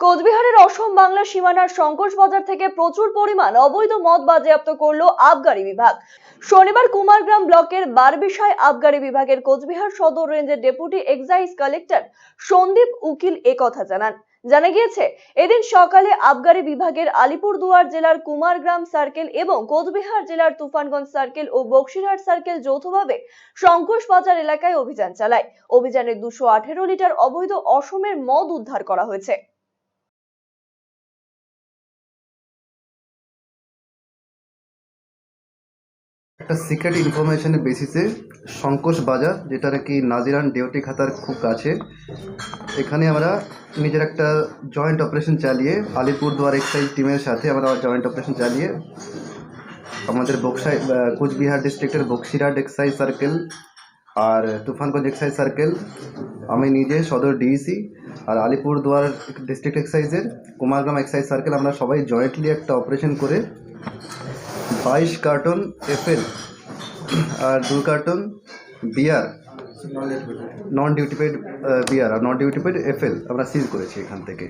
কোচবিহারের অসম বাংলা সীমানার সংকোচ বাজার থেকে প্রচুর পরিমাণ অবৈধ মদ বাজেয়াপ্ত করল আবগারি বিভাগ। শনিবার কুমারগ্রাম ব্লকের বারবিশায় আবগারি বিভাগের কোচবিহার সদর রেঞ্জের ডেপুটি এক্সাইজ কালেক্টর সন্দীপ উকিল একথা জানান। জানা গিয়েছে, এদিন সকালে আবগারি বিভাগের আলিপুরদুয়ার জেলার কুমারগ্রাম সার্কেল এবং কোচবিহার জেলার তুফানগঞ্জ সার্কেল ও বক্সিরহাট সার্কেল যৌথভাবে সংকোষ বাজার এলাকায় অভিযান চালায়। অভিযানে দুশো লিটার অবৈধ অসমের মদ উদ্ধার করা হয়েছে। একটা সিক্রেট ইনফরমেশনের বেসিসে সংকোষ বাজার, যেটা নাকি নাজিরান ডিওটি খাতার খুব কাছে। এখানে আমরা নিজের একটা জয়েন্ট অপারেশন চালিয়ে আলিপুরদুয়ার এক্সাইজ টিমের সাথে আমরা জয়েন্ট অপারেশন চালিয়ে আমাদের বক্সাই কোচবিহার ডিস্ট্রিক্টের বক্সিরহাট এক্সাইজ সার্কেল আর তুফানগঞ্জ এক্সাইজ সার্কেল আমি নিজে, সদর ডিইসি আর আলিপুরদুয়ার ডিস্ট্রিক্ট এক্সাইজের কুমারগ্রাম এক্সাইজ সার্কেল আমরা সবাই জয়েন্টলি একটা অপারেশন করে বাইশ কার্টন এফএল আর দু কার্টন বিয়ার। নন ডিউটিপেড বিয়ার আর নন ডিউটিপেড এফএল আমরা সিজ করেছি এখান থেকে।